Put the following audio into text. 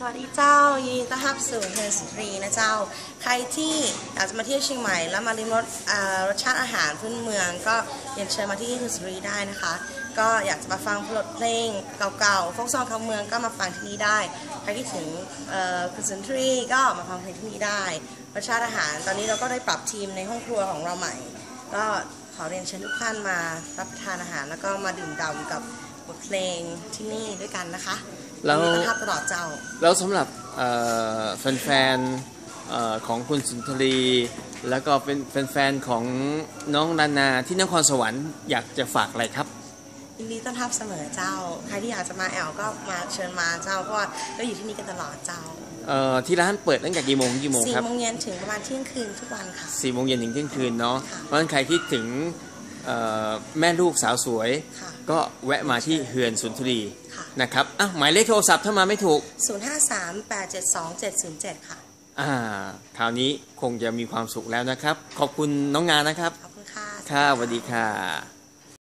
สวัสดีเจ้ายินดีต้อนรับสู่เฮนสตรีนะเจ้า ใครที่อยากจะมาเที่ยวเชียงใหม่ แล้วมาลิ้มรสรสชาติอาหารพื้นเมือง ก็เรียนเชิญมาที่เฮนสตรีได้นะคะ ก็อยากจะมาฟังบทเพลงเก่าๆฟกซองคำเมืองก็มาฟังที่นี่ได้ ใครที่ถึงเอ่อคุณสุนทรีก็มาฟังเพลงที่นี่ได้ รสชาติอาหาร ตอนนี้เราก็ได้ปรับทีมในห้องครัวของเราใหม่ ก็ขอเรียนเชิญทุกท่านมารับประทานอาหารแล้วก็มาดื่มด่ำกับ บทเพลงที่นี่ด้วยกันนะคะแล้วยินดีต้อนรับตลอดเจ้า แล้วสำหรับเอ่อแฟนๆเอ่อของคุณสุนทรี แล้วก็เป็นแฟนๆของน้องนานาที่นครสวรรค์อยากจะฝากอะไรครับยินดีต้อนรับเสมอเจ้า ใครที่อยากจะมาแอลก็มาเชิญมาเจ้าเพราะว่าเราอยู่ที่นี่กันตลอดเจ้าเอ่อที่ร้านเปิดตั้งแต่กี่โมงถึงกี่โมงสี่ครับโมงเย็นถึงประมาณเที่ยงคืนทุกวันค่ะสี่โมงเย็นถึงเที่ยงคืนเนาะค่ะเพราะฉะนั้นใครที่ถึงเอ่อ แม่ลูกสาวสวยค่ะก็แวะมาที่เฮือนสุนทรีค่ะนะครับอะหมายเลขโทรศัพท์ถ้ามาไม่ถูก 0538727707 ค่ะ อ่า คราวนี้คงจะมีความสุขแล้วนะครับ ขอบคุณน้องงานนะครับ ขอบคุณค่ะ ค่ะสวัสดีค่ะ